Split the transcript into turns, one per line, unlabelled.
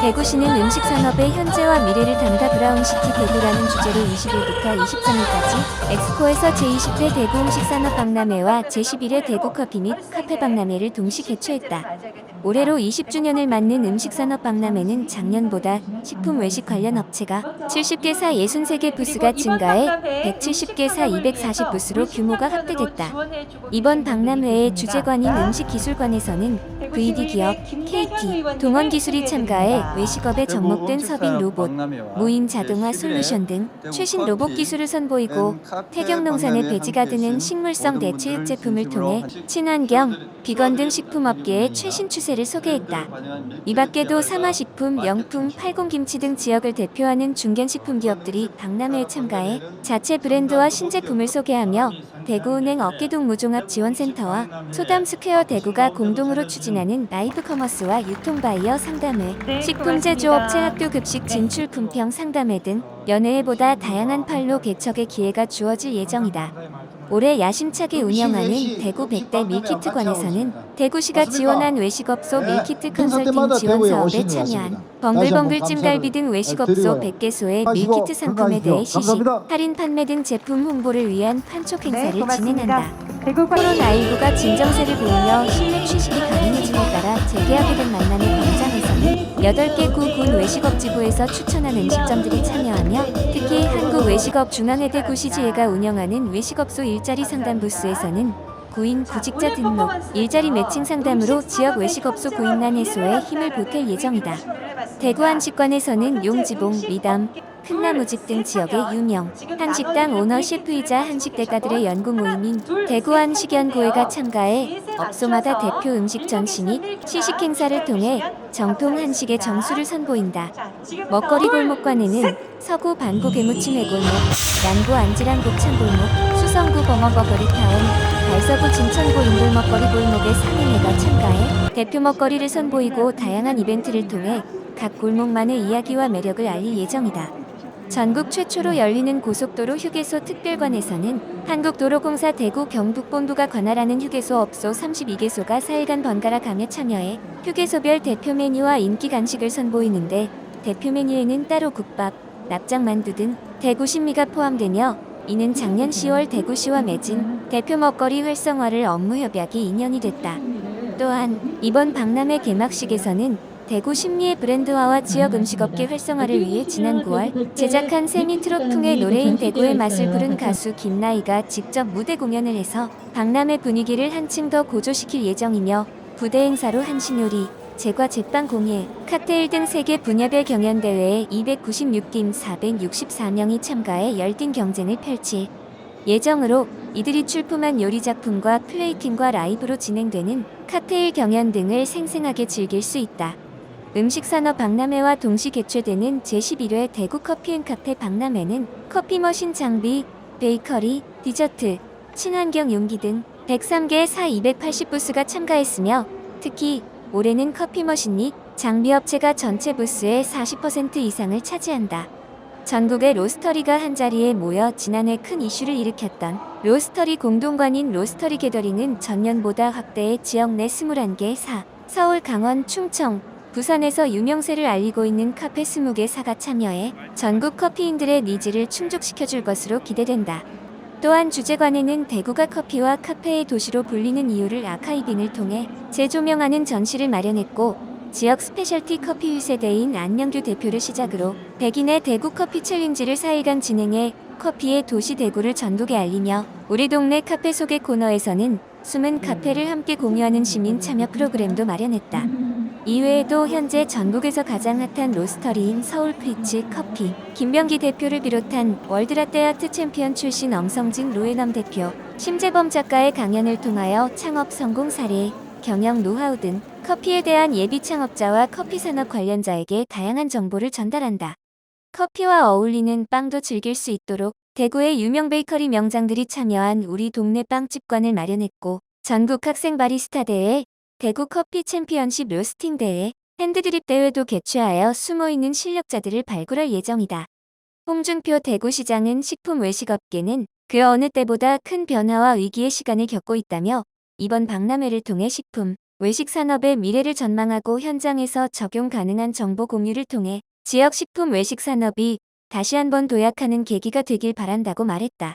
대구시는 음식 산업의 현재와 미래를 담다 브라운시티 대구라는 주제로 20일부터 23일까지 엑스포에서 제20회 대구 음식 산업 박람회와 제11회 대구 커피 및 카페 박람회를 동시 개최했다. 올해로 20주년을 맞는 음식 산업 박람회는 작년보다 식품 외식 관련 업체가 70개사 63개 부스가 증가해 170개사 240 부스로 규모가 확대됐다. 이번 박람회의 주재관인 음식기술관에서는 VD 기업, KT, 동원기술이 참가해 외식업에 접목된 서빙 로봇, 무인 자동화 솔루션 등 최신 로봇 기술을 선보이고 태경농산의 배지가 드는 식물성 대체육 제품을 통해 친환경, 비건 등 식품업계의 최신 추세 를 소개했다. 이 밖에도 사마식품, 명품, 팔공김치 등 지역을 대표하는 중견식품 기업들이 박람회에 참가해 자체 브랜드와 신제품을 소개하며 대구은행 어깨동 무종합 지원센터와 소담스퀘어 대구가 공동으로 추진하는 라이브 커머스와 유통바이어 상담회, 식품 제조업체 학교 급식 진출 품평 상담회 등 연회보다 다양한 판로 개척의 기회가 주어질 예정이다. 올해 야심차게 운영하는 대구 백대 밀키트관에서는 대구시가 지원한 외식업소 밀키트 컨설팅 지원 사업에 참여한 벙글벙글 찜갈비 등 외식업소 100개소의 밀키트 상품에 대해 시식, 할인 판매 등 제품 홍보를 위한 판촉 행사를 진행한다. 코로나19가 진정세를 보이며 실내 취식이 가능해짐에 따라 재개하게 된 만남의 광장에서는 8개 구 군 외식업 지부에서 추천한 음식점들이 참여하며 특히 한국 외식업 중앙회대 구시지회가 운영하는 외식업소 일자리 상담 부스에서는 구인 구직자 등록, 일자리 매칭 상담으로 지역 외식업소 고인난 해소에 힘을 보탤 예정이다. 대구 한식관에서는 용지봉, 미담, 큰나무집 등 지역의 유명 한식당 오너 셰프이자 한식 대가들의 연구 모임인 대구 한식연구회가 참가해 업소마다 대표 음식 전시 및 시식 행사를 통해 정통 한식의 정수를 선보인다. 먹거리 골목관에는 서구 반구 괴무침 해골목, 남구 안지랑 곱창골목, 수성구 범어버거리 타운, 달서구 진천구 인돌 먹거리 골목의 상인회가 참가해 대표 먹거리를 선보이고 다양한 이벤트를 통해 각 골목만의 이야기와 매력을 알릴 예정이다. 전국 최초로 열리는 고속도로 휴게소 특별관에서는 한국도로공사 대구 경북본부가 관할하는 휴게소 업소 32개소가 4일간 번갈아 강에 참여해 휴게소별 대표 메뉴와 인기 간식을 선보이는데 대표 메뉴에는 따로 국밥, 납작만두 등 대구 신미가 포함되며 이는 작년 10월 대구시와 맺은 대표 먹거리 활성화를 업무 협약이 인연이 됐다. 또한 이번 박람회 개막식에서는 대구 신미의 브랜드화와 지역 음식업계 활성화를 위해 지난 9월 제작한 세미트로풍의 노래인 대구의 맛을 부른 가수 김나희가 직접 무대 공연을 해서 박람회 분위기를 한층 더 고조시킬 예정이며 부대 행사로 한신요리, 제과 제빵 공예, 칵테일 등 세계 분야별 경연대회에 296팀 464명이 참가해 열띤 경쟁을 펼칠 예정으로 이들이 출품한 요리 작품과 플레이팅과 라이브로 진행되는 칵테일 경연 등을 생생하게 즐길 수 있다. 음식산업 박람회와 동시 개최되는 제11회 대구 커피앤카페 박람회는 커피 머신 장비, 베이커리, 디저트, 친환경 용기 등 103개 사 280부스가 참가했으며 특히 올해는 커피 머신 및 장비 업체가 전체 부스의 40% 이상을 차지한다. 전국의 로스터리가 한자리에 모여 지난해 큰 이슈를 일으켰던 로스터리 공동관인 로스터리 게더링은 전년보다 확대해 지역 내 21개 사, 서울, 강원, 충청, 부산에서 유명세를 알리고 있는 카페 20개 사가 참여해 전국 커피인들의 니즈를 충족시켜줄 것으로 기대된다. 또한 주재관에는 대구가 커피와 카페의 도시로 불리는 이유를 아카이빙을 통해 재조명하는 전시를 마련했고 지역 스페셜티 커피 유세대인 안영규 대표를 시작으로 백인의 대구 커피 챌린지를 4일간 진행해 커피의 도시 대구를 전국에 알리며 우리 동네 카페 소개 코너에서는 숨은 카페를 함께 공유하는 시민 참여 프로그램도 마련했다. 이외에도 현재 전국에서 가장 핫한 로스터리인 서울 프리츠 커피, 김병기 대표를 비롯한 월드라떼 아트 챔피언 출신 엄성진 로에넘 대표, 심재범 작가의 강연을 통하여 창업 성공 사례, 경영 노하우 등 커피에 대한 예비 창업자와 커피 산업 관련자에게 다양한 정보를 전달한다. 커피와 어울리는 빵도 즐길 수 있도록 대구의 유명 베이커리 명장들이 참여한 우리 동네 빵집관을 마련했고 전국 학생 바리스타 대회, 대구 커피 챔피언십 로스팅 대회, 핸드드립 대회도 개최하여 숨어있는 실력자들을 발굴할 예정이다. 홍준표 대구시장은 식품 외식업계는 그 어느 때보다 큰 변화와 위기의 시간을 겪고 있다며 이번 박람회를 통해 식품, 외식 산업의 미래를 전망하고 현장에서 적용 가능한 정보 공유를 통해 지역 식품 외식 산업이 다시 한번 도약하는 계기가 되길 바란다고 말했다.